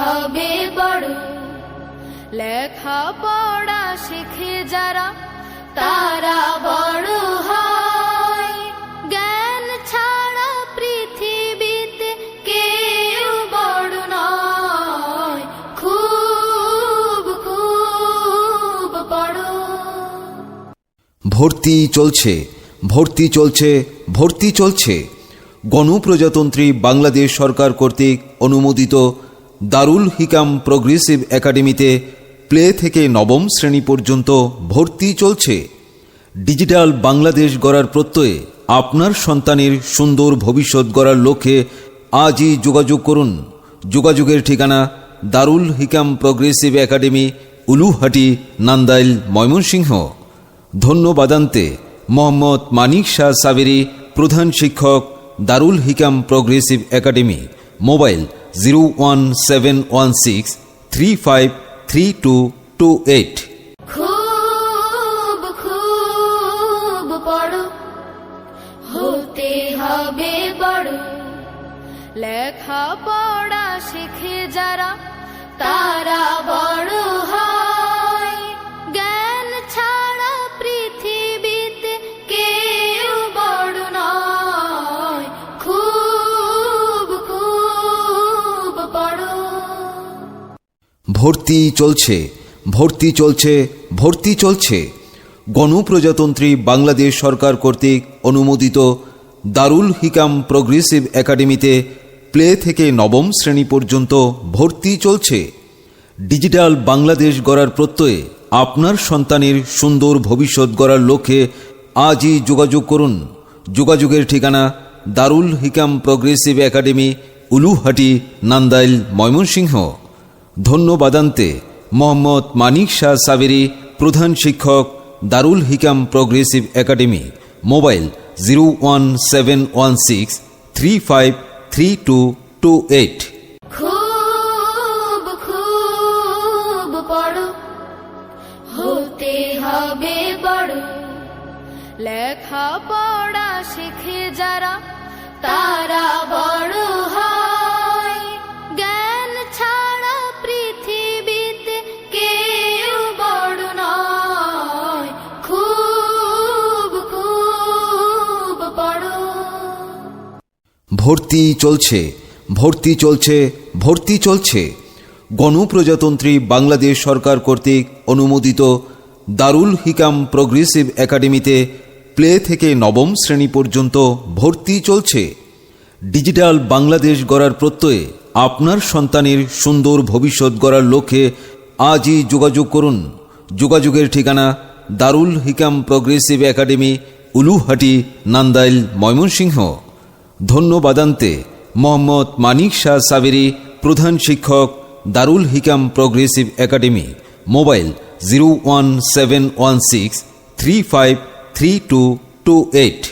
হবে বড়। লেখা পড়া শিখে যারা, তারা বড় হয়। জ্ঞান ছাড়া পৃথিবীতে কেউ বড় নয়। খুব খুব বড়। ভর্তি চলছে ভর্তি চলছে ভর্তি চলছে। গণপ্রজাতন্ত্রী বাংলাদেশ সরকার কর্তৃক অনুমোদিত দারুল হিকাম প্রোগ্রেসিভ একাডেমিতে প্লে থেকে নবম শ্রেণি পর্যন্ত ভর্তি চলছে। ডিজিটাল বাংলাদেশ গড়ার প্রত্যয়ে আপনার সন্তানের সুন্দর ভবিষ্যৎ গড়ার লক্ষ্যে আজই যোগাযোগ করুন। যোগাযোগের ঠিকানা দারুল হিকাম প্রোগ্রেসিভ একাডেমি, উলুহাটি, নান্দাইল, ময়মনসিংহ। ধন্যবাদান্তে মোহাম্মদ মানিক শাহ সাবেরি প্রধান শিক্ষক Darul Hikam Progressive Academy, mobile zero one seven one six three five three two two eight হতে হবে লেখা পড়া শিখে যারা, তারা ভর্তি চলছে ভর্তি চলছে ভর্তি চলছে। গণপ্রজাতন্ত্রী বাংলাদেশ সরকার কর্তৃক অনুমোদিত দারুল হিকাম প্রোগ্রেসিভ একাডেমিতে প্লে থেকে নবম শ্রেণি পর্যন্ত ভর্তি চলছে। ডিজিটাল বাংলাদেশ গড়ার প্রত্যয়ে আপনার সন্তানের সুন্দর ভবিষ্যৎ গড়ার লক্ষ্যে আজই যোগাযোগ করুন। যোগাযোগের ঠিকানা দারুল হিকাম প্রোগ্রেসিভ একাডেমি, উলুহাটি, নান্দাইল, ময়মনসিংহ। ধন্যবাদান্তে মোহাম্মদ মানিক শাহ সাবেরি প্রধান শিক্ষক, Darul Hikam Progressive Academy, mobile zero one seven one six three five three two two eight. লেখা পড়া শিখে যারা, তারা বড় ভর্তি চলছে ভর্তি চলছে ভর্তি চলছে। গণপ্রজাতন্ত্রী বাংলাদেশ সরকার কর্তৃক অনুমোদিত দারুল হিকাম প্রোগ্রেসিভ একাডেমিতে প্লে থেকে নবম শ্রেণি পর্যন্ত ভর্তি চলছে। ডিজিটাল বাংলাদেশ গড়ার প্রত্যয়ে আপনার সন্তানের সুন্দর ভবিষ্যৎ গড়ার লক্ষ্যে আজই যোগাযোগ করুন। যোগাযোগের ঠিকানা দারুল হিকাম প্রোগ্রেসিভ একাডেমি, উলুহাটি, নান্দাইল, ময়মনসিংহ। ধন্যবাদান্তে মোহাম্মদ মানিক শাহ সাবেরি প্রধান শিক্ষক Darul Hikam progressive academy, mobile zero one seven one six three five three two two eight.